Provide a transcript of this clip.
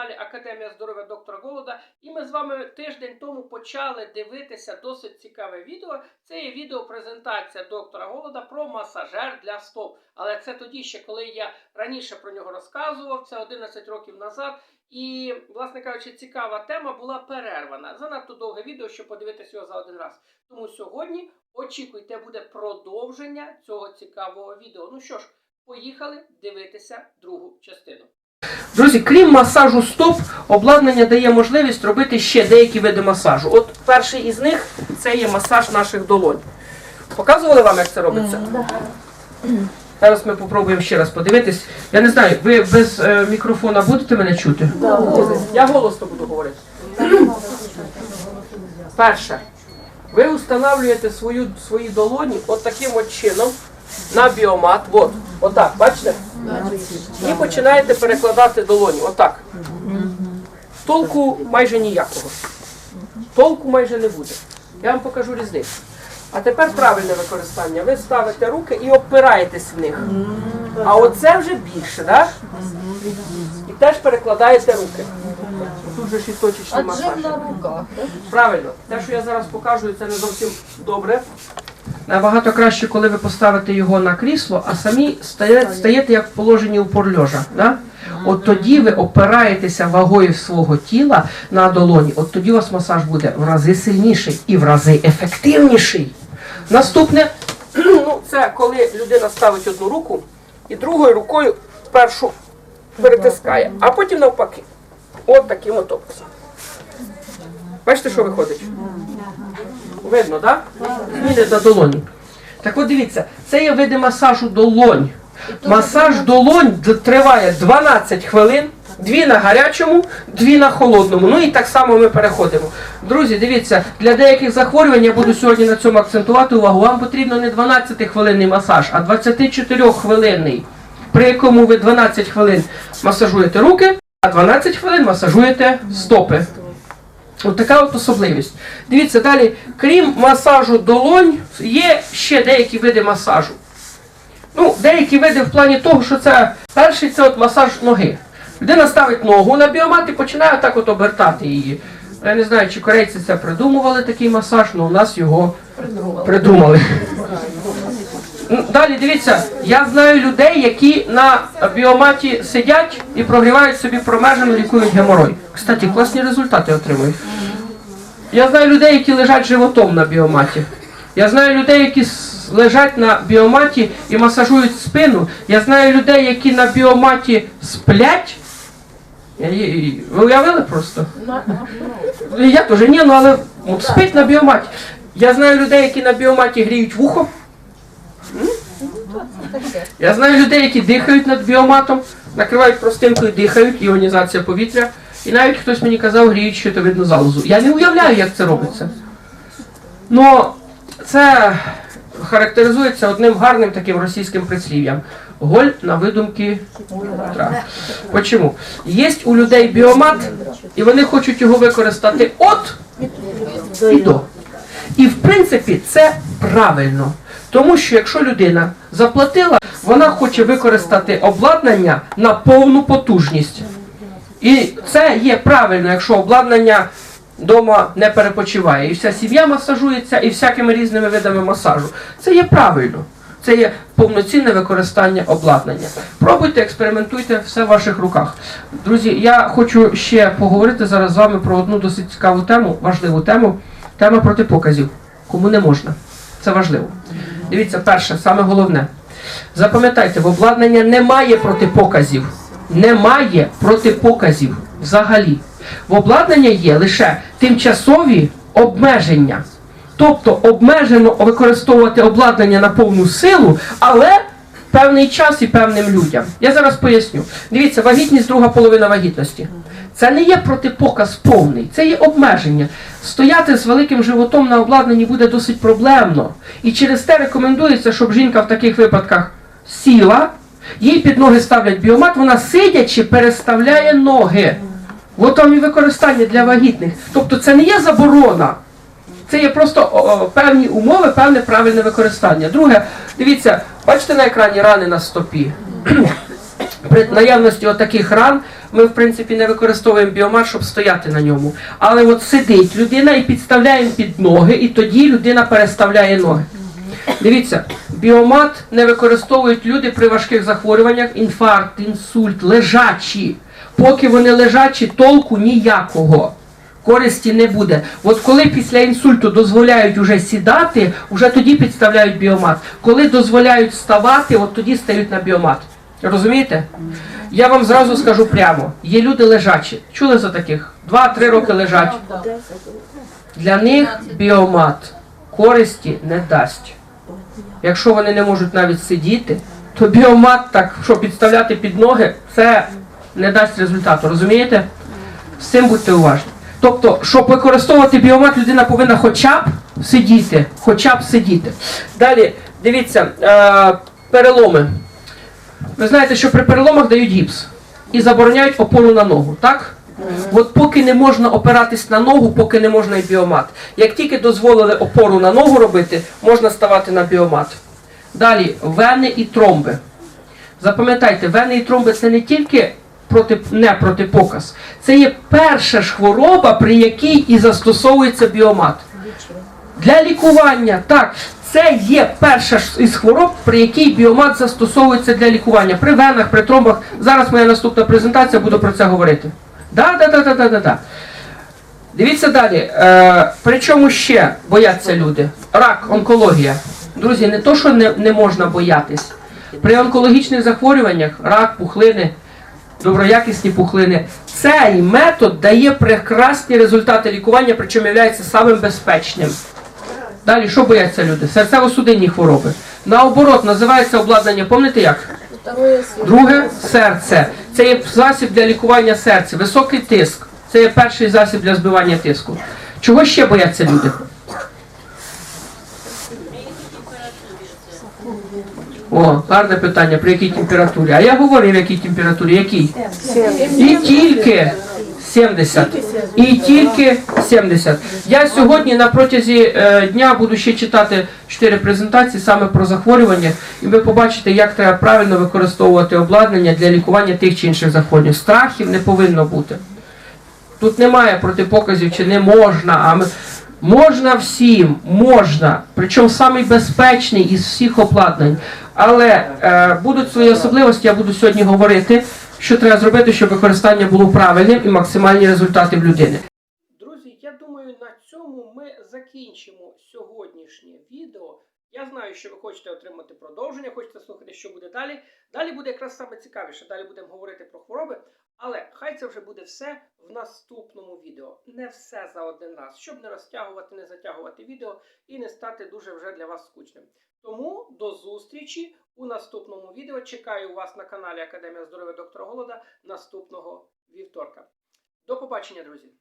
каналі Академія здоров'я доктора Голода. І ми з вами тиждень тому почали дивитися досить цікаве відео. Це є відеопрезентація доктора Голода про масажер для стоп. Але це тоді ще, коли я раніше про нього розказував, це 11 років назад. І, власне кажучи, цікава тема була перервана. Занадто довге відео, щоб подивитися його за один раз. Тому сьогодні очікуйте, буде продовження цього цікавого відео. Ну що ж, поїхали дивитися другу частину. Друзі, крім масажу стоп, обладнання дає можливість робити ще деякі види масажу. От перший із них це є масаж наших долонь. Показували вам, як це робиться? Зараз ми спробуємо ще раз подивитись. Я не знаю, ви без е, мікрофона будете мене чути? Я голосно буду говорити. Перше. Ви встановлюєте свою, свої долоні от таким от чином на біомат. От, отак, бачите? І починаєте перекладати долоні. Отак. Толку майже ніякого. Толку майже не буде. Я вам покажу різницю. А тепер правильне використання. Ви ставите руки і опираєтесь в них. А оце вже більше, так? І теж перекладаєте руки. Тут же ж і точечний масаж. Правильно, те, що я зараз покажу, це не зовсім добре. Набагато краще, коли ви поставите його на крісло, а самі стає- стаєте як в положенні упор льожа. Да? От тоді ви опираєтеся вагою свого тіла на долоні. От тоді у вас масаж буде в рази сильніший і в рази ефективніший. Наступне, ну, це коли людина ставить одну руку і другою рукою першу перетискає, а потім навпаки. От таким от образом. Бачите, що виходить? Видно, так? Зміни на долоні. Так от дивіться, це є види масажу долонь. Масаж долонь триває 12 хвилин, дві на гарячому, дві на холодному. Ну і так само ми переходимо. Друзі, дивіться, для деяких захворювань я буду сьогодні на цьому акцентувати увагу. Вам потрібно не 12-хвилинний масаж, а 24-хвилинний, при якому ви 12 хвилин масажуєте руки, а 12 хвилин масажуєте стопи. От така от особливість. Дивіться далі, крім масажу долонь, є ще деякі види масажу. Ну, деякі види в плані того, що це перший це от масаж ноги. Людина ставить ногу на біомат і починає так от обертати її. Я не знаю, чи корейці це придумували такий масаж, але у нас його придумали. Ну, Далі дивіться, я знаю людей, які на біоматі сидять і прогрівають собі промежину, лікують геморой. Кстати, класні результати отримують. Я знаю людей, які лежать животом на біоматі. Я знаю людей, які лежать на біоматі і масажують спину. Я знаю людей, які на біоматі сплять. Ви уявили просто? Я теж ні, ну але от спить на біоматі. Я знаю людей, які на біоматі гріють вухо. Я знаю людей, які дихають над біоматом, накривають простинкою, дихають, іонізація повітря. І навіть хтось мені казав, гріють щитовидну залозу. Я не уявляю, як це робиться. Но це характеризується одним гарним таким російським прислів'ям. Голь на видумки трав. Почому? Є у людей біомат, і вони хочуть його використати от і до. І в принципі це правильно. Тому що якщо людина заплатила, вона хоче використати обладнання на повну потужність. І це є правильно, якщо обладнання вдома не перепочиває. І вся сім'я масажується і всякими різними видами масажу. Це є правильно. Це є повноцінне використання обладнання. Пробуйте, експериментуйте, все в ваших руках. Друзі, я хочу ще поговорити зараз з вами про одну досить цікаву тему, важливу тему. Тема протипоказів. Кому не можна. Це важливо. Дивіться, перше, саме головне. Запам'ятайте, в обладнання немає протипоказів. Немає протипоказів взагалі. В обладнання є лише тимчасові обмеження. Тобто обмежено використовувати обладнання на повну силу, але певний час і певним людям. Я зараз поясню. Дивіться, вагітність друга половина вагітності. Це не є протипоказ повний, це є обмеження. Стояти з великим животом на обладнанні буде досить проблемно. І через те рекомендується, щоб жінка в таких випадках сіла, їй під ноги ставлять біомат, вона сидячи переставляє ноги. От вам і використання для вагітних. Тобто це не є заборона. Це є просто о, певні умови, певне правильне використання. Друге, дивіться, бачите на екрані рани на стопі. При наявності отаких ран ми в принципі не використовуємо біомат, щоб стояти на ньому. Але от сидить людина і підставляємо під ноги, і тоді людина переставляє ноги. Дивіться, біомат не використовують люди при важких захворюваннях, інфаркт, інсульт, лежачі. Поки вони лежачі, толку ніякого. Користі не буде. От коли після інсульту дозволяють уже сідати, вже тоді підставляють біомат. Коли дозволяють вставати, от тоді стають на біомат. Розумієте? Я вам зразу скажу прямо: є люди лежачі. Чули за таких? Два-три роки лежать. Для них біомат користі не дасть. Якщо вони не можуть навіть сидіти, то біомат так, що підставляти під ноги, це не дасть результату. Розумієте? З цим будьте уважні. Тобто, щоб використовувати біомат, людина повинна хоча б сидіти. Хоча б сидіти. Далі, дивіться, е, переломи. Ви знаєте, що при переломах дають гіпс і забороняють опору на ногу, так? От поки не можна опиратись на ногу, поки не можна і біомат. Як тільки дозволили опору на ногу робити, можна ставати на біомат. Далі, вени і тромби. Запам'ятайте, вени і тромби це не тільки проти, не протипоказ, це є перша ж хвороба, при якій і застосовується біомат. Для лікування, так, це є перша із хвороб, при якій біомат застосовується для лікування. При венах, при тромбах. Зараз моя наступна презентація, буду про це говорити. Да, да, да, да, да, да, да. Дивіться далі. Е, причому ще бояться люди. Рак, онкологія. Друзі, не то, що не, не можна боятись. При онкологічних захворюваннях, рак, пухлини, доброякісні пухлини, цей метод дає прекрасні результати лікування, причому є самим безпечним. Далі, що бояться люди? Серцево-судинні хвороби. Наоборот, називається обладнання, пам'ятаєте як? Друге серце. Це є засіб для лікування серця. Високий тиск. Це є перший засіб для збивання тиску. Чого ще бояться люди? О, гарне питання, при якій температурі. А я говорив, якій температурі, якій? І тільки 70. І тільки 70. Я сьогодні на протязі е, дня буду ще читати 4 презентації саме про захворювання, і ви побачите, як треба правильно використовувати обладнання для лікування тих чи інших захворювань. Страхів не повинно бути. Тут немає протипоказів, чи не можна, а ми... можна всім, можна. Причому самий безпечний із всіх обладнань. Але е, будуть свої особливості, я буду сьогодні говорити, що треба зробити, щоб використання було правильним і максимальні результати в людини. Друзі, я думаю, на цьому ми закінчимо сьогоднішнє відео. Я знаю, що ви хочете отримати продовження, хочете слухати, що буде далі. Далі буде якраз саме цікавіше. Далі будемо говорити про хвороби. Але хай це вже буде все в наступному відео. Не все за один раз, щоб не розтягувати, не затягувати відео і не стати дуже вже для вас скучним. Тому до зустрічі у наступному відео. Чекаю вас на каналі Академія здоров'я доктора Голода наступного вівторка. До побачення, друзі!